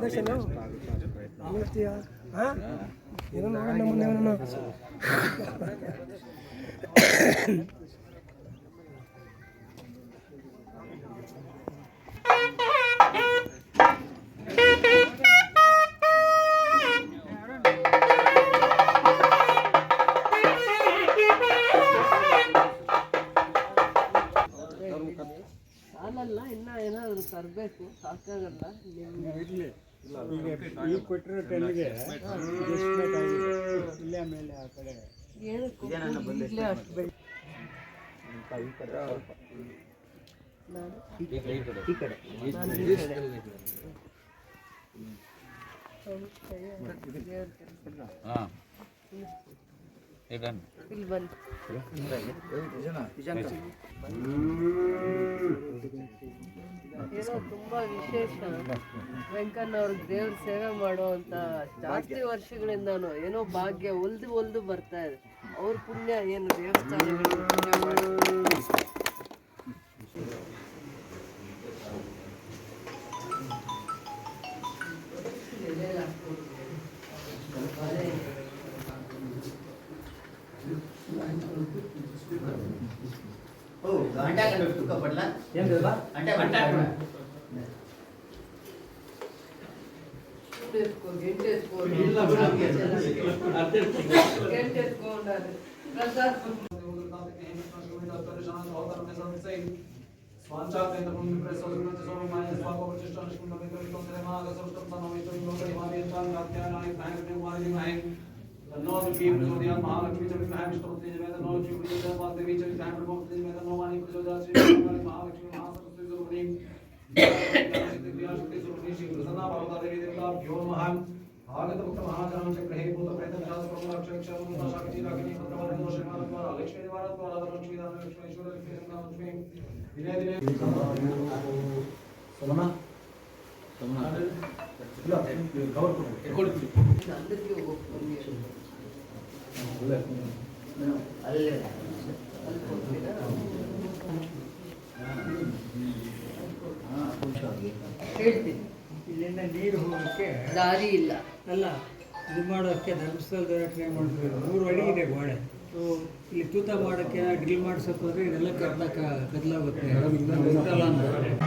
ಪ್ರದರ್ಶನ ನೋಡ್ತೀಯ ಹಾಂ ಏನೋ ನೋಡೋಣ ನಮ್ಮನ್ನ ಏನೋ ಸಾಲಲ್ಲ ಇನ್ನ ಏನಾದ್ರು ತರಬೇಕು ಸಾಕಾಗಲ್ಲ. ನಿಮ್ಮ ಇರಲಿ. ಕೊಟ್ಟಿರೋ ಟೆನ್ಗೆ ಇಲ್ಲೇ ಮೇಲೆ ಆ ಕಡೆ. ಇಲ್ಲಿ ಬನ್ನಿ. ಏನೋ ತುಂಬಾ ವಿಶೇಷ. ವೆಂಕಣ್ಣವ್ರಿಗೆ ದೇವ್ರ ಸೇವೆ ಮಾಡುವಂತ ಜಾಸ್ತಿ ವರ್ಷಗಳಿಂದ ಏನೋ ಭಾಗ್ಯ ಒಲ್ದು ಒಲ್ದು ಬರ್ತಾ ಇದೆ. ಅವ್ರ ಪುಣ್ಯ ಏನು ದೇವಸ್ಥಾನಗಳು ಓ ಗಂಟೆ ಕಂಡು ತೂಕ ಪಡ್ಲ ಗಂಟೆ ಗಂಟೆ ಎತ್ಕೊ, ಗೆಂಟೆ ಎತ್ಕೊ. ಗೆಂಟೆ ಎತ್ಕೊಂಡಾರೆ. ಪ್ರಸಾದ್ ಆಗತ ಭಕ್ತ ಮಹಾಜನ ಚಕ್ರಹೇ ಭೂತ ಪ್ರೇತ ಪಿಶಾಚ ಪ್ರಮುಖ ಅಕ್ಷರ ಕ್ಷರ ಶಾಕಟಿ ರಾಗಿಣಿ ಭದ್ರವಾದ ದೋಷ ನಿವಾರಣ ದ್ವಾರ ಲಕ್ಷ್ಮೀ ನಿವಾರಣ ದ್ವಾರ ಲಕ್ಷ್ಮೀ ದಾನ ಲಕ್ಷ್ಮೀ ಈಶ್ವರ ಲಕ್ಷ್ಮೀ ಸಂಗಮ ಲಕ್ಷ್ಮೀ ದಿನೇ ದಿನೇ ನಂದಕ್ಕೆ ಹೋಗ್ತೀನಿ ಅಲ್ಲೇ ಅಲ್ಲಿ ಹೋಗ್ತೀರಾ? ಹೇಳ್ತೀನಿ. ಇಲ್ಲಿಂದ ನೀರು ಹೋಗಕ್ಕೆ ದಾರಿ ಇಲ್ಲ. ಅಲ್ಲ, ಇದು ಮಾಡೋಕ್ಕೆ ಧರ್ಮಸ್ಥಳದ ಟ್ರೈ ಮಾಡ್ತೀವಿ ಮೂರು ಅಡಿ ಇದೆ ಗೋಡೆ. ಇಲ್ಲಿ ತೂತ ಮಾಡೋಕ್ಕೆ, ಡ್ರಿಲ್ ಮಾಡಿಸೋಕೆ ಹೋದ್ರೆ ಇದೆಲ್ಲ ಕರ್ನಾಕ ಕದಲಾಗುತ್ತೆ. ಉಂಟಲ್ಲ ಅಂತ ಕಷ್ಟ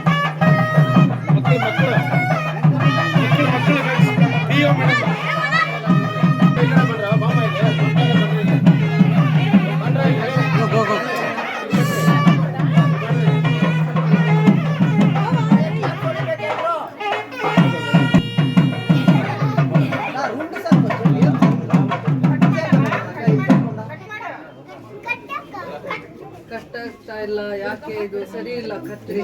ಇದು ಸರಿ ಇಲ್ಲ ಕತ್ರಿ.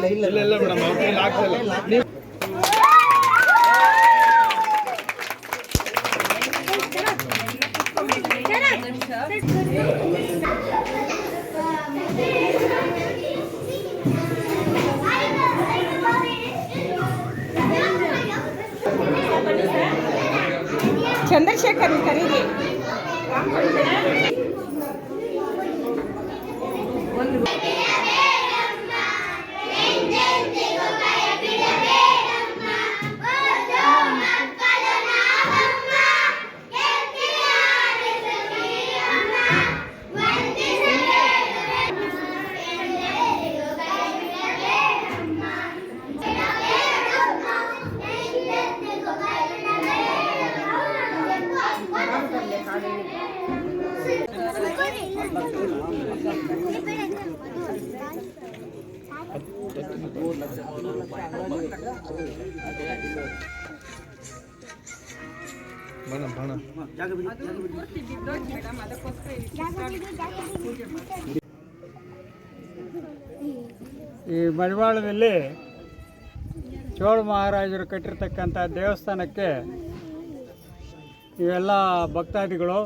ಚಂದ್ರಶೇಖರ್ ಕರೀರಿ. ಈ ಮಡಿವಾಳದಲ್ಲಿ ಚೋಳ ಮಹಾರಾಜರು ಕಟ್ಟಿರ್ತಕ್ಕಂಥ ದೇವಸ್ಥಾನಕ್ಕೆ ಇವೆಲ್ಲ ಭಕ್ತಾದಿಗಳು.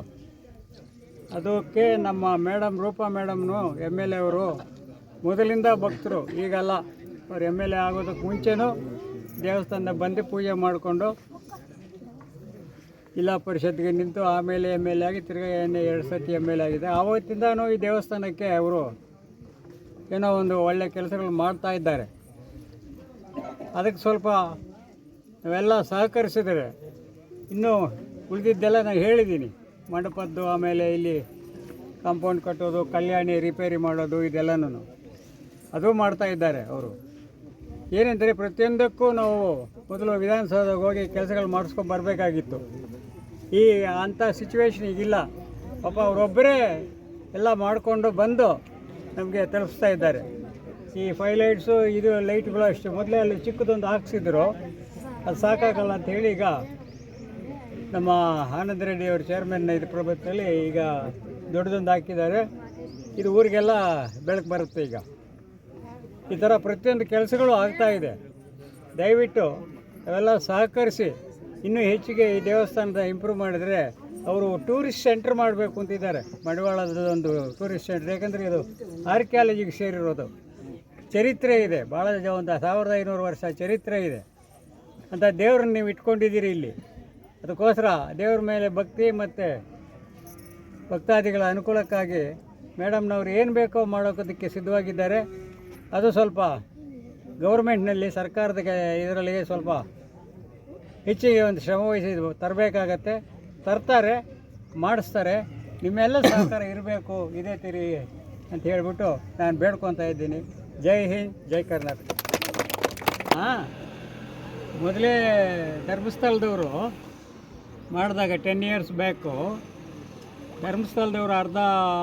ಅದಕ್ಕೆ ನಮ್ಮ ಮೇಡಮ್ ರೂಪಾ ಮೇಡಮ್ನು ಎಂ ಎಲ್ ಎ ಅವರು ಮೊದಲಿಂದ ಭಕ್ತರು. ಈಗಲ್ಲ ಅವ್ರು ಎಂ ಎಲ್ ಎ ಆಗೋದಕ್ಕೆ ಮುಂಚೆನೂ ದೇವಸ್ಥಾನದ ಬಂದು ಪೂಜೆ ಮಾಡಿಕೊಂಡು ಜಿಲ್ಲಾ ಪರಿಷತ್ಗೆ ನಿಂತು ಆಮೇಲೆ ಎಂ ಎಲ್ ಆಗಿ ತಿರ್ಗಾ ಎಣ್ಣೆ ಎರಡು ಸತಿ ಎಂ ಎಲ್ ಎ ಆಗಿದೆ. ಆವತ್ತಿಂದನೂ ಈ ದೇವಸ್ಥಾನಕ್ಕೆ ಅವರು ಏನೋ ಒಂದು ಒಳ್ಳೆ ಕೆಲಸಗಳು ಮಾಡ್ತಾ ಇದ್ದಾರೆ. ಅದಕ್ಕೆ ಸ್ವಲ್ಪ ನಾವೆಲ್ಲ ಸಹಕರಿಸಿದರೆ ಇನ್ನೂ ಉಳಿದಿದ್ದೆಲ್ಲ ನಾನು ಹೇಳಿದ್ದೀನಿ. ಮಂಟಪದ್ದು ಆಮೇಲೆ ಇಲ್ಲಿ ಕಾಂಪೌಂಡ್ ಕಟ್ಟೋದು, ಕಲ್ಯಾಣಿ ರಿಪೇರಿ ಮಾಡೋದು ಇದೆಲ್ಲನೂ ಅದು ಮಾಡ್ತಾ ಇದ್ದಾರೆ ಅವರು. ಏನೆಂದರೆ ಪ್ರತಿಯೊಂದಕ್ಕೂ ನಾವು ಮೊದಲು ವಿಧಾನಸೌಧಕ್ಕೆ ಹೋಗಿ ಕೆಲಸಗಳು ಮಾಡಿಸ್ಕೊಂಡು ಬರಬೇಕಾಗಿತ್ತು. ಈ ಅಂಥ ಸಿಚುವೇಶನ್ ಈಗಿಲ್ಲ. ಪಾಪ ಅವರೊಬ್ಬರೇ ಎಲ್ಲ ಮಾಡಿಕೊಂಡು ಬಂದು ನಮಗೆ ತಲುಪಿಸ್ತಾ ಇದ್ದಾರೆ. ಈ ಫೈ ಲೈಟ್ಸು ಇದು ಲೈಟ್ಗಳು ಅಷ್ಟು. ಮೊದಲೇ ಅಲ್ಲಿ ಚಿಕ್ಕದೊಂದು ಹಾಕ್ಸಿದ್ರು. ಅದು ಸಾಕಾಗಲ್ಲ ಅಂತ ಹೇಳಿ ಈಗ ನಮ್ಮ ಆನಂದ ರೆಡ್ಡಿ ಅವರು ಚೇರ್ಮನ್ ಇದು ಪ್ರಭುತ್ವದಲ್ಲಿ ಈಗ ದೊಡ್ಡದೊಂದು ಹಾಕಿದ್ದಾರೆ. ಇದು ಊರಿಗೆಲ್ಲ ಬೆಳಕು ಬರುತ್ತೆ ಈಗ. ಈ ಥರ ಪ್ರತಿಯೊಂದು ಕೆಲಸಗಳು ಆಗ್ತಾಯಿದೆ ದಯವಿಟ್ಟು ಅವೆಲ್ಲ ಸಹಕರಿಸಿ ಇನ್ನೂ ಹೆಚ್ಚಿಗೆ ಈ ದೇವಸ್ಥಾನದ ಇಂಪ್ರೂವ್ ಮಾಡಿದರೆ ಅವರು ಟೂರಿಸ್ಟ್ ಸೆಂಟ್ರ್ ಮಾಡಬೇಕು ಅಂತಿದ್ದಾರೆ ಮಡಿವಾಳದ ಒಂದು ಟೂರಿಸ್ಟ್ ಸೆಂಟ್ರ್ ಯಾಕಂದರೆ ಇದು ಆರ್ಕಿಯಾಲಜಿಗೆ ಸೇರಿರೋದು. ಚರಿತ್ರೆ ಇದೆ. ಭಾಳ ಒಂದು ಸಾವಿರದ ಐನೂರು ವರ್ಷ ಚರಿತ್ರೆ ಇದೆ. ಅಂತ ದೇವ್ರನ್ನ ನೀವು ಇಟ್ಕೊಂಡಿದ್ದೀರಿ ಇಲ್ಲಿ. ಅದಕ್ಕೋಸ್ಕರ ದೇವ್ರ ಮೇಲೆ ಭಕ್ತಿ ಮತ್ತು ಭಕ್ತಾದಿಗಳ ಅನುಕೂಲಕ್ಕಾಗಿ ಮೇಡಮ್ನವ್ರು ಏನು ಬೇಕೋ ಮಾಡೋಕೋದಕ್ಕೆ ಸಿದ್ಧವಾಗಿದ್ದಾರೆ. ಅದು ಸ್ವಲ್ಪ ಗೌರ್ಮೆಂಟ್ನಲ್ಲಿ ಸರ್ಕಾರದ ಇದರಲ್ಲಿ ಸ್ವಲ್ಪ ಹೆಚ್ಚಿಗೆ ಒಂದು ಶ್ರಮವಹಿಸಿ ತರಬೇಕಾಗತ್ತೆ. ತರ್ತಾರೆ, ಮಾಡಿಸ್ತಾರೆ. ನಿಮ್ಮೆಲ್ಲ ಸಹಕಾರ ಇರಬೇಕು, ಇದೇ ತಿರಿ ಅಂತ ಹೇಳಿಬಿಟ್ಟು ನಾನು ಬೇಡ್ಕೊತಾ ಇದ್ದೀನಿ. ಜೈ ಹಿಂದ್, ಜೈ ಕರ್ನಾಟಕ. ಹಾಂ, ಮೊದಲೇ ಧರ್ಮಸ್ಥಳದವರು ಮಾಡಿದಾಗ ಟೆನ್ ಇಯರ್ಸ್ ಬ್ಯಾಕು ಧರ್ಮಸ್ಥಳದವರು ಅರ್ಧ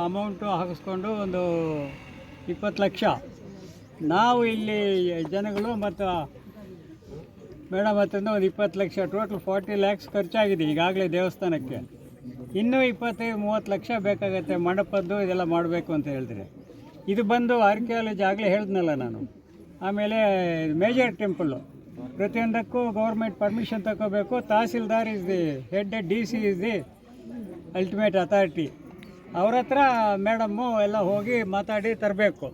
ಅಮೌಂಟು ಹಾಕಿಸ್ಕೊಂಡು ಒಂದು ಇಪ್ಪತ್ತು ಲಕ್ಷ ನಾವು ಇಲ್ಲಿ ಜನಗಳು ಮತ್ತು ಮೇಡಮ್ ಹತ್ರ ಒಂದು ಇಪ್ಪತ್ತು ಲಕ್ಷ ಟೋಟಲ್ ಫಾರ್ಟಿ ಲ್ಯಾಕ್ಸ್ ಖರ್ಚಾಗಿದೆ ಈಗಾಗಲೇ ದೇವಸ್ಥಾನಕ್ಕೆ. ಇನ್ನೂ ಇಪ್ಪತ್ತೈದು, ಮೂವತ್ತು ಲಕ್ಷ ಬೇಕಾಗತ್ತೆ ಮಂಡಪದ್ದು ಇದೆಲ್ಲ ಮಾಡಬೇಕು ಅಂತ ಹೇಳಿದ್ರೆ. ಇದು ಬಂದು ಆರ್ಕಿಯಾಲಜಿ ಆಗಲೇ ಹೇಳಿದ್ನಲ್ಲ ನಾನು. ಆಮೇಲೆ ಮೇಜರ್ ಟೆಂಪಲ್ಲು ಪ್ರತಿಯೊಂದಕ್ಕೂ ಗೌರ್ಮೆಂಟ್ ಪರ್ಮಿಷನ್ ತಗೋಬೇಕು. Tahsildar is the head D C is the ultimate authority ಅವ್ರ ಹತ್ರ ಮೇಡಮ್ಮು ಎಲ್ಲ ಹೋಗಿ ಮಾತಾಡಿ ತರಬೇಕು.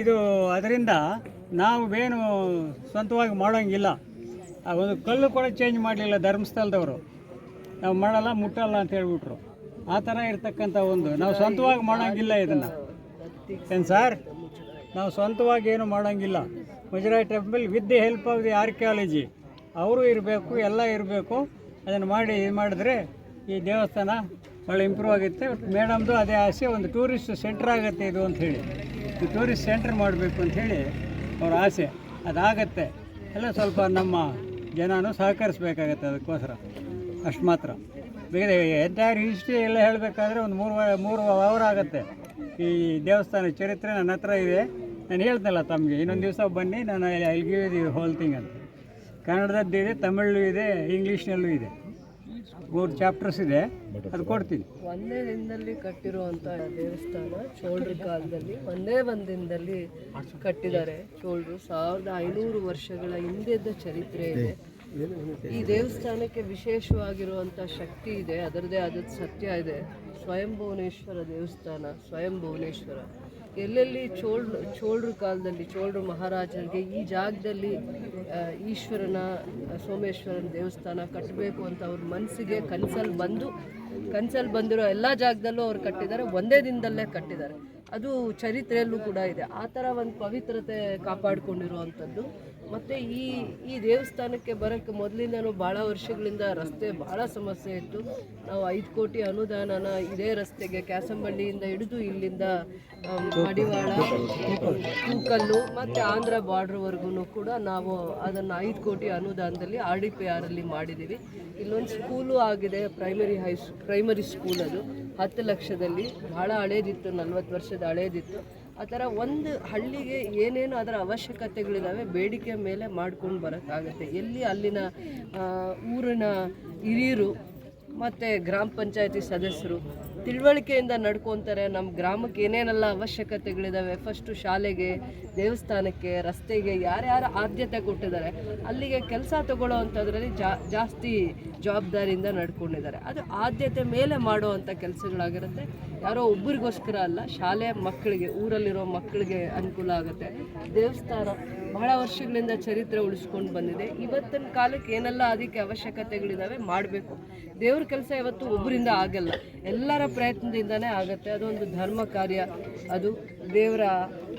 ಇದು ಅದರಿಂದ ನಾವು ಏನು ಸ್ವಂತವಾಗಿ ಮಾಡೋಂಗಿಲ್ಲ. ಒಂದು ಕಲ್ಲು ಕೂಡ ಚೇಂಜ್ ಮಾಡಲಿಲ್ಲ ಧರ್ಮಸ್ಥಳದವರು. ನಾವು ಮಾಡಲ್ಲ, ಮುಟ್ಟಲ್ಲ ಅಂತ ಹೇಳ್ಬಿಟ್ರು. ಆ ಥರ ಇರ್ತಕ್ಕಂಥ ಒಂದು. ನಾವು ಸ್ವಂತವಾಗಿ ಮಾಡೋಂಗಿಲ್ಲ ಇದನ್ನು. ಏನು ಸರ್? ನಾವು ಸ್ವಂತವಾಗಿ ಏನು ಮಾಡೋಂಗಿಲ್ಲ. ಮುಜರಾಯಿ temple with the help of the archaeology ಅವರು ಇರಬೇಕು, ಎಲ್ಲ ಇರಬೇಕು. ಅದನ್ನು ಮಾಡಿ ಇದು ಮಾಡಿದ್ರೆ ಈ ದೇವಸ್ಥಾನ ಭಾಳ ಇಂಪ್ರೂವ್ ಆಗುತ್ತೆ. ಮೇಡಮ್ದು ಅದೇ ಆಸೆ, ಒಂದು ಟೂರಿಸ್ಟ್ ಸೆಂಟ್ರ್ ಆಗುತ್ತೆ ಇದು ಅಂತ ಹೇಳಿ. ಟೂರಿಸ್ಟ್ ಸೆಂಟ್ರ್ ಮಾಡಬೇಕು ಅಂತ ಹೇಳಿ ಅವ್ರ ಆಸೆ. ಅದಾಗತ್ತೆ. ಎಲ್ಲ ಸ್ವಲ್ಪ ನಮ್ಮ ಜನನೂ ಸಹಕರಿಸ್ಬೇಕಾಗತ್ತೆ ಅದಕ್ಕೋಸ್ಕರ. ಅಷ್ಟು ಮಾತ್ರ. ಬೇರೆ ಎಂಟೈರ್ ಹಿಸ್ಟ್ರಿ ಎಲ್ಲ ಹೇಳಬೇಕಾದ್ರೆ ಒಂದು ಮೂರು ಮೂರು ಅವರ್ ಆಗುತ್ತೆ. ಈ ದೇವಸ್ಥಾನ ಚರಿತ್ರೆ ನನ್ನ ಹತ್ರ ಇದೆ. ನಾನು ಹೇಳ್ತಲ್ಲ ತಮಗೆ, ಇನ್ನೊಂದು ದಿವಸ ಬನ್ನಿ, ನಾನು ಗಿವ್ ದಿ ಹೋಲ್ ಥಿಂಗ್ ಅಂತ. ಕನ್ನಡದದ್ದು ಇದೆ ತಮಿಳು ಇದೆ ಇಂಗ್ಲೀಷ್ನಲ್ಲೂ ಇದೆ. ಮೂರು ಚಾಪ್ಟರ್ಸ್ ಇದೆ. ಅದು ಕೊಡ್ತೀನಿ. ಒಂದೇ ದಿನದಲ್ಲಿ ಕಟ್ಟಿರುವಂತಹ ದೇವಸ್ಥಾನ ಚೋಳರ ಕಾಲದಲ್ಲಿ ಒಂದೇ ಒಂದು ದಿನದಲ್ಲಿ ಕಟ್ಟಿದ್ದಾರೆ ಚೋಳರು. ಸಾವಿರದ ಐನೂರು ವರ್ಷಗಳ ಹಿಂದೆದ್ದ ಚರಿತ್ರೆ ಇದೆ. ಈ ದೇವಸ್ಥಾನಕ್ಕೆ ವಿಶೇಷವಾಗಿರುವಂತಹ ಶಕ್ತಿ ಇದೆ ಅದರದೇ ಆದ ಸತ್ಯ ಇದೆ. ಸ್ವಯಂ ಭುವನೇಶ್ವರ ದೇವಸ್ಥಾನ ಸ್ವಯಂ ಭುವನೇಶ್ವರ ಎಲ್ಲೆಲ್ಲಿ ಚೋಳ್, ಚೋಳರ ಕಾಲದಲ್ಲಿ ಚೋಳರು ಮಹಾರಾಜರಿಗೆ ಈ ಜಾಗದಲ್ಲಿ ಈಶ್ವರನ, ಸೋಮೇಶ್ವರನ ದೇವಸ್ಥಾನ ಕಟ್ಟಬೇಕು ಅಂತ ಅವ್ರ ಮನಸ್ಸಿಗೆ ಕನಸಲ್ಲಿ ಬಂದು, ಕನಸಲ್ಲಿ ಬಂದಿರೋ ಎಲ್ಲ ಜಾಗದಲ್ಲೂ ಅವ್ರು ಕಟ್ಟಿದ್ದಾರೆ, ಒಂದೇ ದಿನದಲ್ಲೇ ಕಟ್ಟಿದ್ದಾರೆ. ಅದು ಚರಿತ್ರೆಯಲ್ಲೂ ಕೂಡ ಇದೆ. ಆ ಥರ ಒಂದು ಪವಿತ್ರತೆ ಕಾಪಾಡಿಕೊಂಡಿರುವಂಥದ್ದು. ಮತ್ತು ಈ ಈ ದೇವಸ್ಥಾನಕ್ಕೆ ಬರೋಕ್ಕೆ ಮೊದಲಿಂದನೂ ಭಾಳ ವರ್ಷಗಳಿಂದ ರಸ್ತೆ ಭಾಳ ಸಮಸ್ಯೆ ಇತ್ತು. ನಾವು ಐದು ಕೋಟಿ ಅನುದಾನನ ಇದೇ ರಸ್ತೆಗೆ ಕ್ಯಾಸಂಬಳ್ಳಿಯಿಂದ ಹಿಡಿದು ಇಲ್ಲಿಂದ ಮಡಿವಾಳ ತೂಕಲ್ಲು ಮತ್ತು ಆಂಧ್ರ ಬಾರ್ಡ್ರ್ವರೆಗೂ ಕೂಡ ನಾವು ಅದನ್ನು ಐದು ಕೋಟಿ ಅನುದಾನದಲ್ಲಿ ಆರ್ ಡಿ ಪಿ ಆರಲ್ಲಿ ಮಾಡಿದ್ದೀವಿ. ಇಲ್ಲೊಂದು ಸ್ಕೂಲು ಆಗಿದೆ ಪ್ರೈಮರಿ ಹೈ ಪ್ರೈಮರಿ ಸ್ಕೂಲ್ ಅದು. ಹತ್ತು ಲಕ್ಷದಲ್ಲಿ, ಭಾಳ ಹಳೇದಿತ್ತು, ನಲ್ವತ್ತು ವರ್ಷದ ಹಳೇದಿತ್ತು. ಆ ಥರ ಒಂದು ಹಳ್ಳಿಗೆ ಏನೇನು ಅದರ ಅವಶ್ಯಕತೆಗಳಿದ್ದಾವೆ ಬೇಡಿಕೆ ಮೇಲೆ ಮಾಡ್ಕೊಂಡು ಬರೋಕ್ಕಾಗತ್ತೆ. ಎಲ್ಲಿ ಅಲ್ಲಿನ ಊರಿನ ಹಿರಿಯರು ಮತ್ತು ಗ್ರಾಮ ಪಂಚಾಯತಿ ಸದಸ್ಯರು ತಿಳುವಳಿಕೆಯಿಂದ ನಡ್ಕೊತಾರೆ. ನಮ್ಮ ಗ್ರಾಮಕ್ಕೆ ಏನೇನೆಲ್ಲ ಅವಶ್ಯಕತೆಗಳಿದ್ದಾವೆ ಫಸ್ಟು ಶಾಲೆಗೆ, ದೇವಸ್ಥಾನಕ್ಕೆ, ರಸ್ತೆಗೆ ಯಾರ್ಯಾರು ಆದ್ಯತೆ ಕೊಟ್ಟಿದ್ದಾರೆ? ಅಲ್ಲಿಗೆ ಕೆಲಸ ತಗೊಳ್ಳೋ ಅಂಥದ್ರಲ್ಲಿ ಜಾಸ್ತಿ ಜವಾಬ್ದಾರಿಯಿಂದ ನಡ್ಕೊಂಡಿದ್ದಾರೆ. ಅದು ಆದ್ಯತೆ ಮೇಲೆ ಮಾಡುವಂಥ ಕೆಲಸಗಳಾಗಿರುತ್ತೆ. ಯಾರೋ ಒಬ್ಬರಿಗೋಸ್ಕರ ಅಲ್ಲ, ಶಾಲೆ ಮಕ್ಕಳಿಗೆ, ಊರಲ್ಲಿರೋ ಮಕ್ಕಳಿಗೆ ಅನುಕೂಲ ಆಗುತ್ತೆ. ದೇವಸ್ಥಾನ ಬಹಳ ವರ್ಷಗಳಿಂದ ಚರಿತ್ರೆ ಉಳಿಸ್ಕೊಂಡು ಬಂದಿದೆ. ಇವತ್ತಿನ ಕಾಲಕ್ಕೆ ಏನೆಲ್ಲ ಅದಕ್ಕೆ ಅವಶ್ಯಕತೆಗಳಿದ್ದಾವೆ ಮಾಡಬೇಕು. ದೇವ್ರ ಕೆಲಸ ಇವತ್ತು ಒಬ್ಬರಿಂದ ಆಗಲ್ಲ. ಎಲ್ಲರ ಪ್ರಯತ್ನದಿಂದನೇ ಆಗುತ್ತೆ. ಅದೊಂದು ಧರ್ಮ ಕಾರ್ಯ ಅದು. ದೇವರ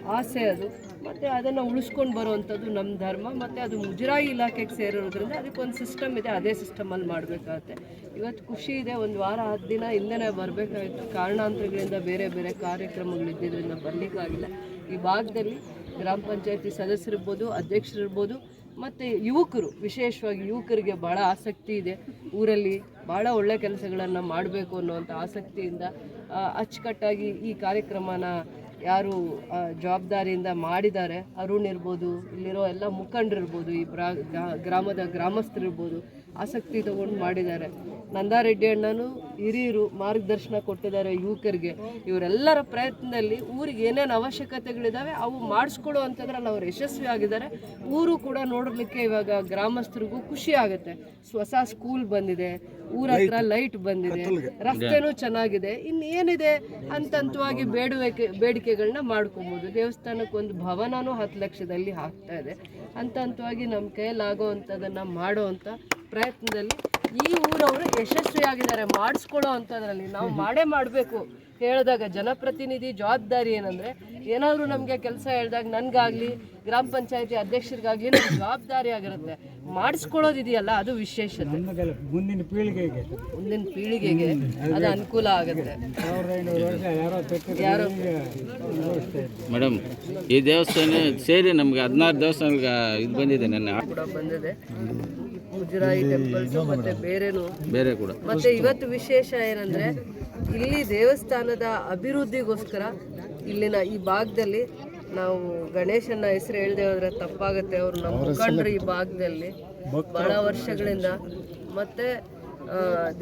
ಆಸೆ ಅದು. ಮತ್ತು ಅದನ್ನು ಉಳಿಸ್ಕೊಂಡು ಬರುವಂಥದ್ದು ನಮ್ಮ ಧರ್ಮ. ಮತ್ತು ಅದು ಮುಜರಾಯಿ ಇಲಾಖೆಗೆ ಸೇರಿರೋದ್ರಿಂದ ಅದಕ್ಕೊಂದು ಸಿಸ್ಟಮ್ ಇದೆ. ಅದೇ ಸಿಸ್ಟಮಲ್ಲಿ ಮಾಡಬೇಕಾಗತ್ತೆ. ಇವತ್ತು ಖುಷಿ ಇದೆ. ಒಂದು ವಾರ, ಹತ್ತು ದಿನ ಹಿಂದೆ ಬರಬೇಕಾಗಿತ್ತು. ಕಾರಣಾಂತರಗಳಿಂದ ಬೇರೆ ಬೇರೆ ಕಾರ್ಯಕ್ರಮಗಳು ಇದ್ದಿದ್ದರಿಂದ ಬರಲಿಕ್ಕಾಗಿಲ್ಲ. ಈ ಭಾಗದಲ್ಲಿ ಗ್ರಾಮ ಪಂಚಾಯತಿ ಸದಸ್ಯರಿರ್ಬೋದು, ಅಧ್ಯಕ್ಷರಿರ್ಬೋದು, ಮತ್ತು ಯುವಕರು, ವಿಶೇಷವಾಗಿ ಯುವಕರಿಗೆ ಭಾಳ ಆಸಕ್ತಿ ಇದೆ. ಊರಲ್ಲಿ ಭಾಳ ಒಳ್ಳೆ ಕೆಲಸಗಳನ್ನು ಮಾಡಬೇಕು ಅನ್ನುವಂಥ ಆಸಕ್ತಿಯಿಂದ ಅಚ್ಚುಕಟ್ಟಾಗಿ ಈ ಕಾರ್ಯಕ್ರಮನ ಯಾರು ಜವಾಬ್ದಾರಿಯಿಂದ ಮಾಡಿದ್ದಾರೆ. ಅರುಣ್ ಇರ್ಬೋದು, ಇಲ್ಲಿರೋ ಎಲ್ಲ ಮುಖಂಡರಿರ್ಬೋದು, ಈ ಗ್ರಾಮದ ಗ್ರಾಮಸ್ಥರಿರ್ಬೋದು. ಆಸಕ್ತಿ ತಗೊಂಡು ಮಾಡಿದ್ದಾರೆ. ನಂದಾರೆಡ್ಡಿ ಅಣ್ಣನು ಹಿರಿಯರು ಮಾರ್ಗದರ್ಶನ ಕೊಟ್ಟಿದ್ದಾರೆ ಯುವಕರಿಗೆ. ಇವರೆಲ್ಲರ ಪ್ರಯತ್ನದಲ್ಲಿ ಊರಿಗೆ ಏನೇನು ಅವಶ್ಯಕತೆಗಳಿದ್ದಾವೆ ಅವು ಮಾಡಿಸ್ಕೊಳ್ಳೋ ಅಂತಂದ್ರಲ್ಲಿ ಅವರು ಯಶಸ್ವಿ ಆಗಿದ್ದಾರೆ. ಊರು ಕೂಡ ನೋಡಲಿಕ್ಕೆ ಇವಾಗ ಗ್ರಾಮಸ್ಥರಿಗೂ ಖುಷಿ ಆಗುತ್ತೆ. ಹೊಸ ಸ್ಕೂಲ್ ಬಂದಿದೆ ಊರ ಹತ್ರ ಲೈಟ್ ಬಂದಿದೆ ರಸ್ತೆನೂ ಚೆನ್ನಾಗಿದೆ. ಇನ್ನೇನಿದೆ ಹಂತ ಹಂತವಾಗಿ ಬೇಡುವಿಕೆ ಬೇಡಿಕೆಗಳನ್ನ ಮಾಡ್ಕೊಬೋದು. ದೇವಸ್ಥಾನಕ್ಕೆ ಒಂದು ಭವನನೂ ಹತ್ತು ಲಕ್ಷದಲ್ಲಿ ಹಾಕ್ತಾ ಇದೆ. ಹಂತ ಹಂತವಾಗಿ ನಮ್ಮ ಕೈಯಲ್ಲಾಗೋ ಅಂಥದ್ದನ್ನು ಮಾಡೋ ಅಂಥ ಪ್ರಯತ್ನದಲ್ಲಿ ಈ ಊರವರು ಯಶಸ್ವಿಯಾಗಿದ್ದಾರೆ. ಮಾಡಿಸ್ಕೊಳ್ಳೋ ಅಂಥದ್ರಲ್ಲಿ ನಾವು ಮಾಡೇ ಮಾಡಬೇಕು. ಹೇಳಿದಾಗ ಜನಪ್ರತಿನಿಧಿ ಜವಾಬ್ದಾರಿ ಏನಂದರೆ, ಏನಾದರೂ ನಮಗೆ ಕೆಲಸ ಹೇಳಿದಾಗ ನನಗಾಗಲಿ, ಗ್ರಾಮ ಪಂಚಾಯತಿ ಅಧ್ಯಕ್ಷರಿಗಾಗಲಿ ನಮ್ಮ ಜವಾಬ್ದಾರಿ ಆಗಿರುತ್ತೆ. ಮಾಡಿಸ್ಕೊಳ್ಳೋದಿದೆಯಲ್ಲ ಅದು ವಿಶೇಷತೆ. ಮುಂದಿನ ಪೀಳಿಗೆಗೆ. ಮುಂದಿನ ಪೀಳಿಗೆಗೆ ಅದು. ಅನುಕೂಲ ಆಗುತ್ತೆ. ಯಾರೋ ಮೇಡಮ್ ಈ ದೇವಸ್ಥಾನ ಸೇರಿ ನಮ್ಗೆ ಹದಿನಾರು ದೇವಸ್ಥಾನ ಇದು ಬಂದಿದೆ ನನ್ನ. ಕೂಡ ಬಂದಿದೆ. ಮುಜರಾಯಿ ಟೆಂಪಲ್ಸ್ ಮತ್ತೆ ಬೇರೆನು. ಬೇರೆ ಕೂಡ. ಮತ್ತೆ ಇವತ್ತು ವಿಶೇಷ ಏನಂದ್ರೆ ಇಲ್ಲಿ ದೇವಸ್ಥಾನದ ಅಭಿವೃದ್ಧಿಗೋಸ್ಕರ ಇಲ್ಲಿನ ಈ ಭಾಗದಲ್ಲಿ ನಾವು ಗಣೇಶನ ಹೆಸರು ಹೇಳದೆ ಹೋದ್ರೆ ತಪ್ಪಾಗುತ್ತೆ. ಅವರು ನಮ್ಮ ಮುಖಂಡರು ಈ ಭಾಗದಲ್ಲಿ. ಬಹಳ ವರ್ಷಗಳಿಂದ. ಮತ್ತೆ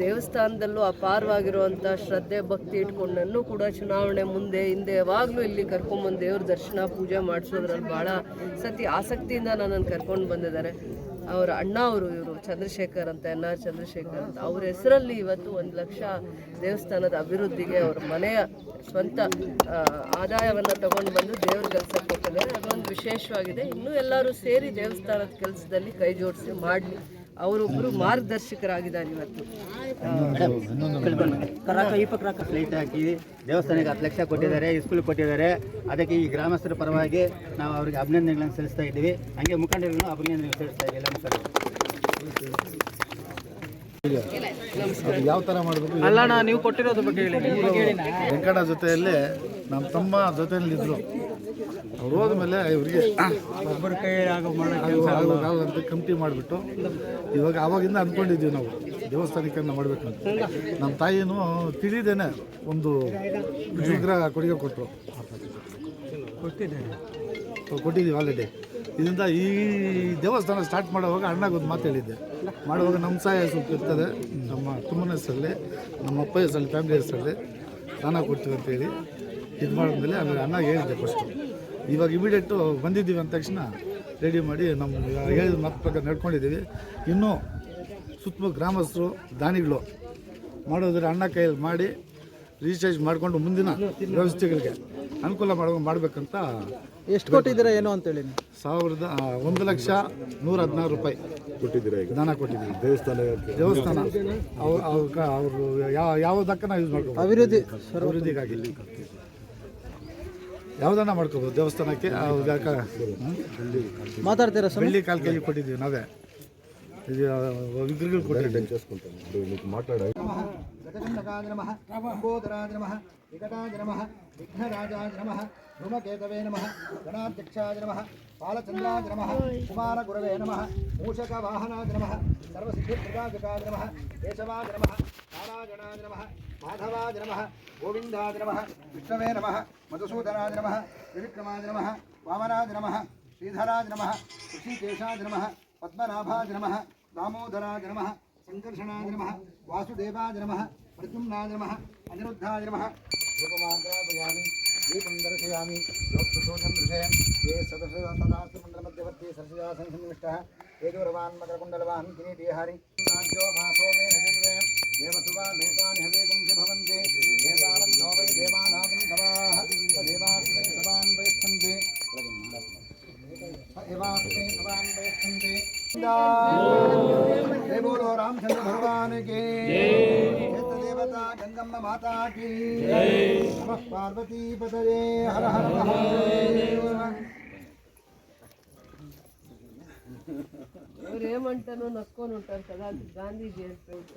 ದೇವಸ್ಥಾನದಲ್ಲೂ ಅಪಾರವಾಗಿರುವಂಥ ಶ್ರದ್ಧೆ ಭಕ್ತಿ ಇಟ್ಕೊಂಡನ್ನು ಕೂಡ ಚುನಾವಣೆ ಮುಂದೆ ಹಿಂದೆ ಯಾವಾಗಲೂ ಇಲ್ಲಿ ಕರ್ಕೊಂಬಂದು ದೇವ್ರ ದರ್ಶನ ಪೂಜೆ ಮಾಡಿಸೋದ್ರಲ್ಲಿ ಭಾಳ ಸತಿ ಆಸಕ್ತಿಯಿಂದ ನನ್ನನ್ನು ಕರ್ಕೊಂಡು ಬಂದಿದ್ದಾರೆ. ಅವರ ಅಣ್ಣ ಅವರು ಇವರು, ಚಂದ್ರಶೇಖರ್ ಅಂತ, ಎನ್ ಆರ್ ಚಂದ್ರಶೇಖರ್ ಅಂತ, ಅವ್ರ ಹೆಸರಲ್ಲಿ ಇವತ್ತು ಒಂದು ಲಕ್ಷ ದೇವಸ್ಥಾನದ ಅಭಿವೃದ್ಧಿಗೆ ಅವ್ರ ಮನೆಯ ಸ್ವಂತ ಆದಾಯವನ್ನು ತಗೊಂಡು ಬಂದು ದೇವ್ರ ಕೆಲಸ ಕೊಟ್ಟಿದ್ದಾರೆ ಅದೊಂದು ವಿಶೇಷವಾಗಿದೆ. ಇನ್ನೂ ಎಲ್ಲರೂ ಸೇರಿ ದೇವಸ್ಥಾನದ ಕೆಲಸದಲ್ಲಿ ಕೈ ಜೋಡಿಸಿ ಮಾಡಲಿ. ಅವರೊಬ್ಬರು ಮಾರ್ಗದರ್ಶಕರಾಗಿದ್ದಾರೆ ಇವತ್ತು. ಪ್ಲೇಟ್ ಹಾಕಿ ದೇವಸ್ಥಾನಕ್ಕೆ ಹತ್ತು ಲಕ್ಷ ಕೊಟ್ಟಿದ್ದಾರೆ ಇಸ್ಕೂಲ್ ಕೊಟ್ಟಿದ್ದಾರೆ. ಅದಕ್ಕೆ ಈ ಗ್ರಾಮಸ್ಥರ ಪರವಾಗಿ ನಾವು ಅವರಿಗೆ ಅಭಿನಂದನೆಗಳನ್ನು ಸಲ್ಲಿಸ್ತಾ ಇದ್ದೀವಿ. ಹಂಗೆ ಮುಖಂಡರನ್ನು ಅಭಿನಂದನೆಗಳು ಸಲ್ಲಿಸ್ತಾ ಇದ್ದೀವಿ ಎಲ್ಲ ಮುಖಂಡರು ಯಾವ ಥರ ಮಾಡಬೇಕು? ಅಲ್ಲಣ್ಣ ನೀವು ಕೊಟ್ಟಿರೋದು ಬಗ್ಗೆ ಹೇಳಿ. ವೆಂಕಟ ಜೊತೆಯಲ್ಲಿ ನಮ್ಮ ತಮ್ಮ ಜೊತೆಯಲ್ಲಿ ಇದ್ರು ಅವ್ರು ಹೋದ್ಮೇಲೆ ಇವರಿಗೆ ಒಬ್ಬರ ಕೈಯಾಗ ಅಂತ ಕಮಿಟಿ ಮಾಡಿಬಿಟ್ಟು ಇವಾಗ ಆವಾಗಿಂದ ಅಂದ್ಕೊಂಡಿದ್ದೀವಿ ನಾವು ದೇವಸ್ಥಾನಕ್ಕೆ ಮಾಡಬೇಕು ಅಂತ ನಮ್ಮ ತಾಯಿನೂ ತಿಳಿದೇನೆ ಒಂದು ವಿಗ್ರಹ ಕೊಡುಗೆ ಕೊಟ್ಟರು ಕೊಟ್ಟಿದ್ದೀವಿ ಆಲ್ರೆಡಿ ಇದರಿಂದ ಈ ದೇವಸ್ಥಾನ ಸ್ಟಾರ್ಟ್ ಮಾಡುವಾಗ ಅಣ್ಣಾಗ ಒಂದು ಮಾತು ಹೇಳಿದ್ದೆ. ಮಾಡುವಾಗ ನಮ್ಮ ಸಹಾಯ ಸ್ವಲ್ಪ ಇರ್ತದೆ. ನಮ್ಮ ಕುಮ್ಮನ ಹೆಸರಲ್ಲಿ ನಮ್ಮ ಅಪ್ಪ ಹೆಸರಲ್ಲಿ ಫ್ಯಾಮಿಲಿ ಹೆಸರಲ್ಲಿ ಸ್ನಾನ ಕೊಡ್ತೀವಿ ಅಂತೇಳಿ ಇದು ಮಾಡಿದ್ಮೇಲೆ ಆಮೇಲೆ ಅಣ್ಣಾಗ ಹೇಳಿದ್ದೆ ಫಸ್ಟು ಇವಾಗ ಇಮಿಡಿಯೇಟು ಬಂದಿದ್ದೀವಿ ಅಂದ ತಕ್ಷಣ ರೆಡಿ ಮಾಡಿ ನಮ್ಮ ಹೇಳಿದ ಮಾತು ಪ್ರಕಾರ ನಡ್ಕೊಂಡಿದ್ದೀವಿ. ಇನ್ನೂ ಸುತ್ತಮುತ್ತ ಗ್ರಾಮಸ್ಥರು ದಾನಿಗಳು ಮಾಡೋದ್ರೆ ಅಣ್ಣ ಕೈಯಲ್ಲಿ ಮಾಡಿ ರೀಚಾರ್ಜ್ ಮಾಡಿಕೊಂಡು ಮುಂದಿನ ವ್ಯವಸ್ಥೆಗಳಿಗೆ ಅನುಕೂಲ ಮಾಡೋ ಮಾಡಬೇಕಂತ ಎಷ್ಟು ಕೊಟ್ಟಿದ್ದೀರಾ ಏನು ಅಂತೇಳಿ ಸಾವಿರದ ಒಂದು ಲಕ್ಷ ನೂರ ಹದಿನಾರು ರೂಪಾಯಿ ಕೊಟ್ಟಿದ್ದೀರಾ ಈಗ? ದಾನ ಕೊಟ್ಟಿದ್ದೀವಿ. ದೇವಸ್ಥಾನ ದೇವಸ್ಥಾನ. ಅವ್ರು ಅವ್ರ ಅವರು ಯಾವ ಯಾವುದಕ್ಕ ನಾವು ಯೂಸ್ ಮಾಡ್ಕೊಂಡು ಅಭಿವೃದ್ಧಿ ಅಭಿವೃದ್ಧಿಗಾಗಿ. ಯಾವುದನ್ನ ಮಾಡ್ಕೋಬೋದು? ದೇವಸ್ಥಾನಕ್ಕೆ? ಮಾತಾಡ್ತೀರಾ ಬೆಳ್ಳಿ ಕಾಲು ಕೆ ಜಿ ಕೊಟ್ಟಿದ್ದೀವಿ ನಾವೇ. ಇದು ವಿಗ್ರಹಗಳು ಕೊಟ್ಟಿದ್ದೀವಿ. ಮಾತಾಡ ನಮಃ ಲಂಬೋದರಾಯ ನಮಃ ವಿಕಟಾಯ ನಮಃ ವಿಘ್ನರಾಜಾಯ ನಮಃ ಧೂಮಕೇತವೇ ನಮಃ ಗಣಾಧ್ಯಕ್ಷಾಯ ನಮಃ ಬಾಲಚಂದ್ರಾಯ ನಮಃ ಕುಮಾರ ಗುರವೇ ನಮಃ ಮೂಷಕ ವಾಹನಾಯ ನಮಃ ಸರ್ವಸಿದ್ಧಿಪ್ರದಾಯಕಾಯ ನಮಃ ಕೇಶವಾಯ ನಮಃ ನಾರಾಯಣಾಯ ನಮಃ మాధవాయ నమ గోవిందాయ నమ విష్ణవే నమ మధుసూదనాయ నమ త్రివిక్రమాయ నమ వామనాయ నమ శ్రీధరాయ నమ ఋషికేశాయ నమ పద్మనాభాయ నమ దామోదరాయ నమ సంకర్షణాయ నమ వాసుదేవాయ నమ ప్రద్యుమ్నాయ నమ అనిరుద్ధాయ నమ. రూపమాగ్రాపయామి దీపం దర్శయామి లోక్సుశోచం దృశయం ఏ సదసదా సరసిదాసన్ సన్నిమిష్ట ఏ దూరవాన్ కిరీటిహారి మే హృదయం देवसुवा मेतानि हवेगुंसि भवन्ति। देवानन्दो वै देवानागं तवाः स देवास्मै सवान् वयच्छन्ति स एवास्मै सवान् वयच्छन्ति जय बोलो रामचंद्र भगवान की। माता की। नमः पार्वती पतये। हर हर महादेव। ಅವ್ರು ಏಮಂಟನು ನಕ್ಕೊಂಡು ಉಂಟಾರು ಸದಾ ಅದು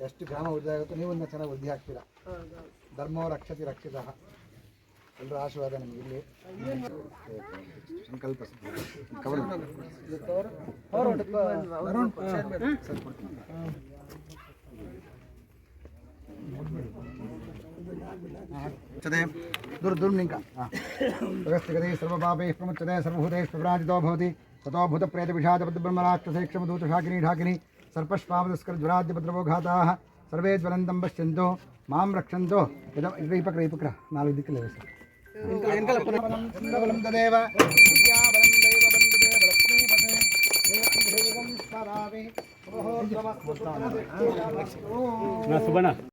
ಎಷ್ಟು ಗ್ರಾಮ ವೃದ್ಧಿ ಆಗುತ್ತೋ ನೀವನ್ನ ಚೆನ್ನಾಗಿ ವೃದ್ಧಿ ಆಗ್ತೀರಾ ಹೌದು. ಧರ್ಮೋ ರಕ್ಷತಿ ರಕ್ಷಿತ. ಎಲ್ಲರ ಆಶೀರ್ವಾದ ನಿಮ್ಗೆ. ಇಲ್ಲಿ ಸಂಕಲ್ಪ ಕವರ್ ಮುಚ್ಚದೆ. ದುರ್ದುರ್ಲಿಂಗ ಜಗಸ್ತಿಗತೈ ಸರ್ವಪಾಪೈಃ ಪ್ರಮುಚ್ಚತೆ ಸರ್ವಭೂತೈಃ ಪ್ರಭ್ರಾಜಿತೋ ಭವತಿ. ततो शाकिनी ढाकिनी सर्पश्वामदस्करज्वराद्यपद्रवोघाताः सर्वे ज्वलन्तं पश्यन्तु माँ रक्षन्तु यद इपक्र इपक्र नालु दिक्कले तदेव सुबह